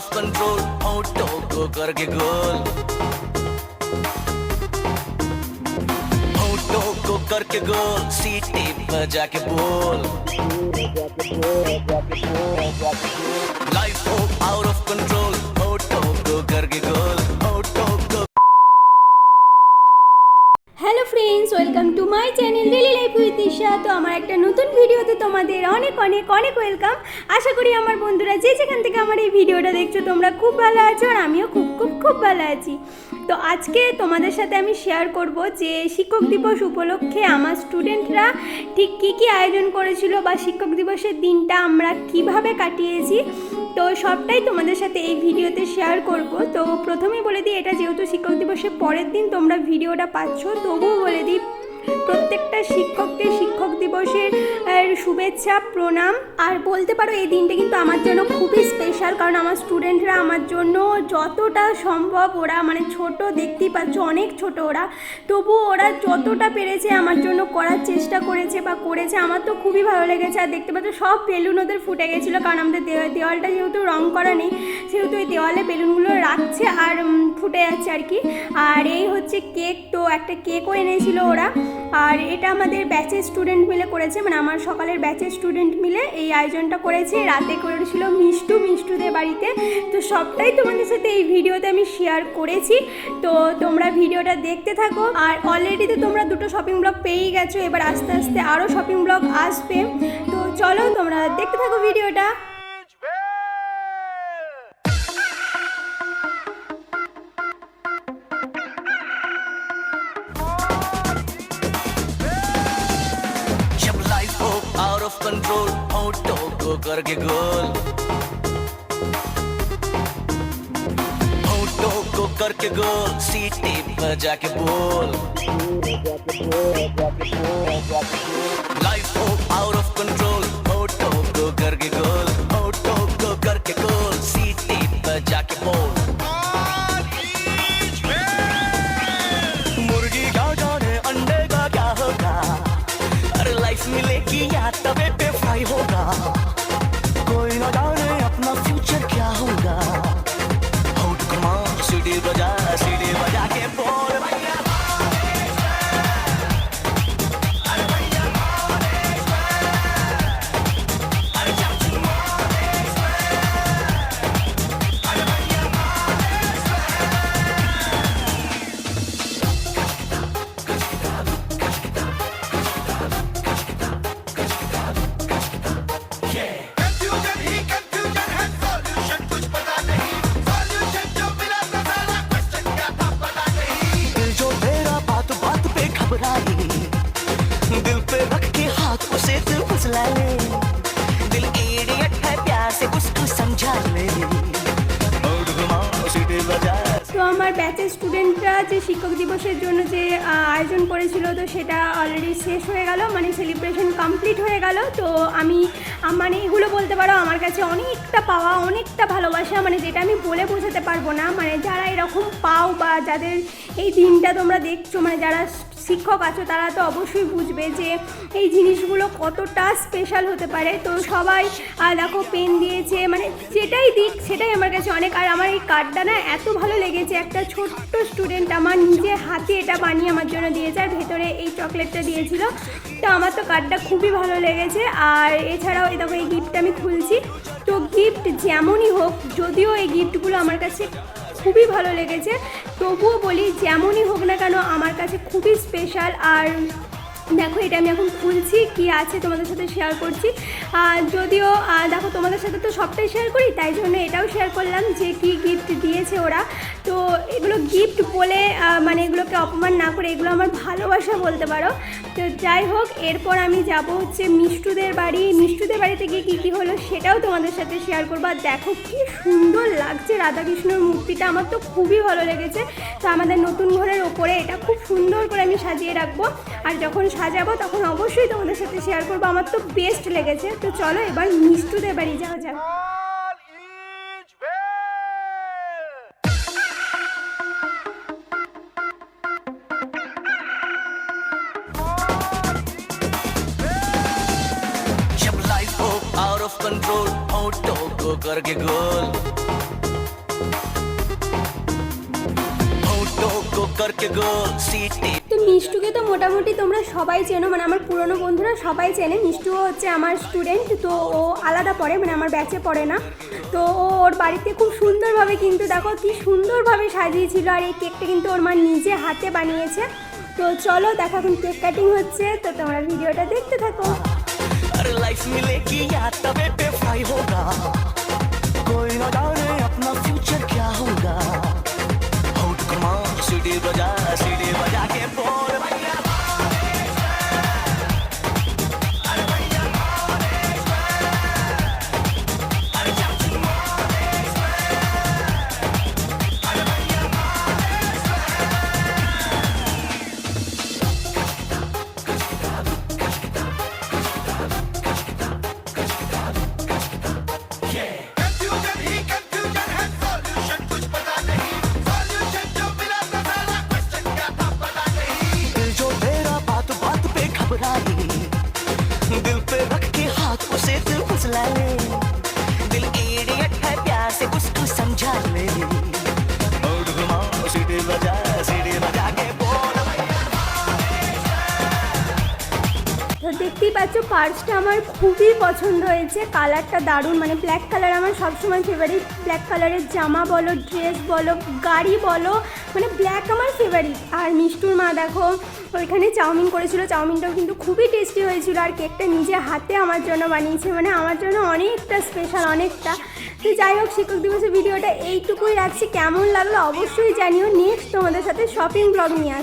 Of control auto को करके गोल auto को करके गोल सीटी बजा के बोल लाइफ हो आउट ऑफ़ कंट्रोल ऑटो को करके गोल hello friends welcome to my channel daily life with Disha তো আমার একটা নতুন ভিডিওতে তোমাদের অনেক অনেক অনেক ওয়েলকাম আশা করি আমার বন্ধুরা যে যেখান থেকে আমার এই ভিডিওটা দেখছ, তোমরা খুব ভালো আছো আর আমিও খুব খুব খুব ভালো আছি। তো আজকে তোমাদের সাথে আমি শেয়ার করব যে শিক্ষক দিবস উপলক্ষে আমার স্টুডেন্টরা ঠিক কী কী আয়োজন করেছিল বা শিক্ষক দিবসের দিনটা আমরা কীভাবে কাটিয়েছি। তো সবটাই তোমাদের সাথে এই ভিডিওতে শেয়ার করব। তো এটা যেহেতু শিক্ষক দিবসের পরের দিন তোমরা ভিডিওটা পাচ্ছ তবুও বলে দিই প্রত্যেকটা শিক্ষককে শিক্ষক দিবসের শুভেচ্ছা, প্রণাম। আর বলতে পারো, এই দিনটা কিন্তু আমার জন্য খুবই স্পেশাল কারণ আমার স্টুডেন্টরা আমার জন্য যতটা সম্ভব ওরা মানে ছোট, দেখতেই পাচ্ছ অনেক ছোট ওরা। তবু ওরা যতটা পেরেছে আমার জন্য করার চেষ্টা করেছে বা করেছে, আমার তো খুবই ভালো লেগেছে। আর দেখতে পাচ্ছ, সব বেলুন ওদের ফুটে গেছিল কারণ আমাদের দেওয়া- দেওয়ালটা যেহেতু রং করা নেই, সেহেতু এই দেওয়ালে বেলুনগুলো রাখছে আর ফুটে যাচ্ছে আর কি। আর এই হচ্ছে কেক তো একটা কেকও এনেছিল ওরা। আর এটা আমাদের ব্যাচের স্টুডেন্ট মিলে করেছে মানে আমার সকালের ব্যাচের স্টুডেন্ট মিলে এই আয়োজনটা করেছে। রাতে করেছিল মিষ্টু, মিষ্টুদের বাড়িতে। তো সবটাই তোমাদের সাথে এই ভিডিওতে আমি শেয়ার করেছি। তো তোমরা ভিডিওটা দেখতে থাকো। আর অলরেডি তো তোমরা দুটো শপিং ব্লগ পেয়েই গেছো, এবার আস্তে আস্তে আরও শপিং ব্লগ আসবে। তো চলো তোমরা দেখতে থাকো ভিডিওটা। ऑफ़ कंट्रोल होठों को करके गोल होठों को करके गोल सीटी बजा के बोल लाइफ हो तवे पे फ्राई होगा। कोई ना जाने अपना फ्यूचर क्या होगा। होट कमा सीढ़ी बजा। हाथ उसे दिल फुसला ले दिल इडियट है प्यार से उसको समझा ले होठ घुमा सीढ़ी बजा তো আমার ব্যাচের স্টুডেন্টরা যে শিক্ষক দিবসের জন্য যে আহ, আয়োজন করেছিল তো সেটা অলরেডি শেষ হয়ে গেল মানে সেলিব্রেশন কমপ্লিট হয়ে গেল তো আমি আম- মানে এগুলো বলতে পারো আমার কাছে অনেকটা পাওয়া অনেকটা ভালোবাসা মানে যেটা আমি বলে বোঝাতে পারবো না মানে যারা এরকম পাও বা যাদের এই দিনটা তোমরা দেখছো মানে যারা শিক্ষক আছো, তারা তো অবশ্যই বুঝবে যে এই জিনিসগুলো কতটা স্পেশাল হতে পারে। তো সবাই দেখো পেন দিয়েছে মানে যেটাই দিক, সেটাই আমার কাছে অনেক। আর আমার এই কার্ডটা না এত ভালো লেগেছে, একটা ছোট্ট স্টুডেন্ট আমার নিজের হাতে এটা বানিয়ে আমার জন্য দিয়েছে, আর ভেতরে এই চকলেটটা দিয়েছিল। তো আমার তো কার্ডটা খুবই ভালো লেগেছে। আর এছাড়াও এই দেখো, এই গিফটটা আমি খুলছি। তো গিফট যেমনই হোক, যদিও এই গিফটগুলো আমার কাছে খুবই ভালো লেগেছে। তবুও বলি, যেমনই হোক না কেন, আমার কাছে খুবই স্পেশাল আর দেখো, এটা আমি এখন খুলছি, কি আছে তোমাদের সাথে শেয়ার করছি। আর যদিও দেখো, তোমাদের সাথে তো সবটাই শেয়ার করি, তাই জন্য এটাও শেয়ার করলাম যে কি গিফট দিয়েছে ওরা। তো এগুলো গিফট বলে মানে এগুলোকে অপমান না করে এগুলো আমার ভালোবাসা বলতে পারো। তো যাই হোক, এরপর আমি যাব হচ্ছে মিষ্টুদের বাড়ি। মিষ্টুদের বাড়িতে গিয়ে কী কী হলো সেটাও তোমাদের সাথে শেয়ার করব। আর দেখো কি সুন্দর লাগছে রাধাকৃষ্ণর মূর্তিটা, আমার তো খুবই ভালো লেগেছে। তো আমাদের নতুন ঘরের ওপরে এটা খুব সুন্দর করে আমি সাজিয়ে রাখব। আর যখন সাজাবো তখন অবশ্যই তোমাদের সাথে শেয়ার করব, আমার তো বেস্ট লেগেছে। তো চলো এবার মিষ্টুদের বাড়ি যাওয়া যাক। आउट ऑफ कंट्रोल होटो को करके गोल होटो को करके गोल सीटी তো মিষ্টুকে তো মোটামুটি তোমরা সবাই চেনো মানে আমার পুরনো বন্ধুরা সবাই চেনে। মিষ্টু হচ্ছে আমার স্টুডেন্ট তো ও আলাদা পড়ে মানে আমার ব্যাচে পড়ে না। তো ও ওর বাড়িতে খুব সুন্দরভাবে কিন্তু, দেখো কি সুন্দরভাবে সাজিয়েছিল, আর এই কেকটা কিন্তু ওর মা নিজে হাতে বানিয়েছে। তো চলো, দেখো এখন কেক কাটিং হচ্ছে, তো তোমরা ভিডিওটা দেখতে থাকো। अरे लाइफ मिलेगी या तवे पे फ्राई होगा कोई ना जाने দেখতেই পাচ্ছ পার্সটা আমার খুবই পছন্দ হয়েছে। কালারটা দারুণ মানে ব্ল্যাক কালার আমার সবসময় ফেভারিট ব্ল্যাক কালারের জামা বলো ড্রেস বলো গাড়ি বলো মানে ব্ল্যাক আমার ফেভারিট আর মিষ্টুর মা দেখো ওইখানে চাউমিন করেছিল। চাউমিনটাও কিন্তু খুবই টেস্টি হয়েছিল। আর কেকটা নিজে হাতে আমার জন্য বানিয়েছে। মানে আমার জন্য অনেকটা স্পেশাল অনেকটা। তো যাই হোক, শিক্ষক দিবসের ভিডিওটা এইটুকুই রাখছি কেমন লাগল অবশ্যই জানিও নেক্সট তোমাদের সাথে শপিং ব্লগ নিয়ে।